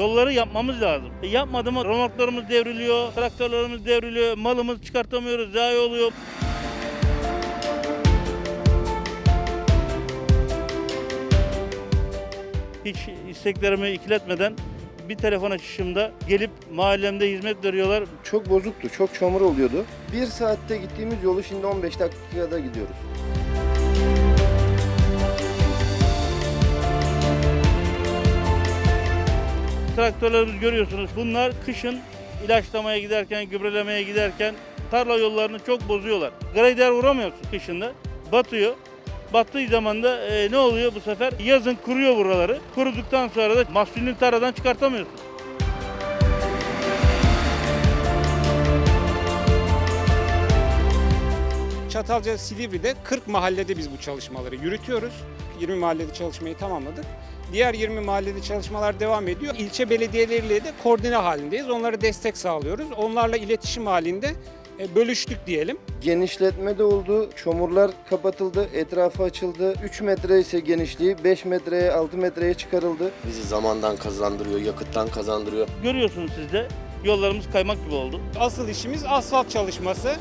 Yolları yapmamız lazım. E yapmadı mı remorklarımız devriliyor, traktörlerimiz devriliyor, malımız çıkartamıyoruz, zayi oluyor. Hiç isteklerimi ikiletmeden bir telefon açışımda gelip mahallemde hizmet veriyorlar. Çok bozuktu, çok çamur oluyordu. Bir saatte gittiğimiz yolu şimdi 15 dakikada gidiyoruz. Traktörlerimizi görüyorsunuz. Bunlar kışın ilaçlamaya giderken, gübrelemeye giderken tarla yollarını çok bozuyorlar. Grader vuramıyorsun kışında. Batıyor. Battığı zaman da e, ne oluyor bu sefer? Yazın kuruyor buraları. Kuruduktan sonra da mahsulünü tarladan çıkartamıyorsun. Çatalca Silivri'de 40 mahallede biz bu çalışmaları yürütüyoruz. 20 mahallede çalışmayı tamamladık. Diğer 20 mahallede çalışmalar devam ediyor. İlçe belediyeleriyle de koordine halindeyiz. Onlara destek sağlıyoruz. Onlarla iletişim halinde e, bölüştük diyelim. Genişletme de oldu, çamurlar kapatıldı, etrafı açıldı. 3 metre ise genişliği 5 metreye 6 metreye çıkarıldı. Bizi zamandan kazandırıyor, yakıttan kazandırıyor. Görüyorsunuz siz de yollarımız kaymak gibi oldu. Asıl işimiz asfalt çalışması.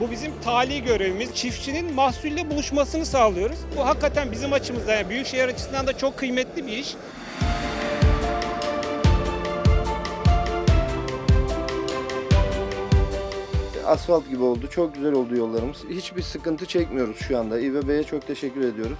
Bu bizim tali görevimiz. Çiftçinin mahsulle buluşmasını sağlıyoruz. Bu hakikaten bizim açımızdan, yani Büyükşehir açısından da çok kıymetli bir iş. Asfalt gibi oldu, çok güzel oldu yollarımız. Hiçbir sıkıntı çekmiyoruz şu anda. İBB'ye çok teşekkür ediyoruz.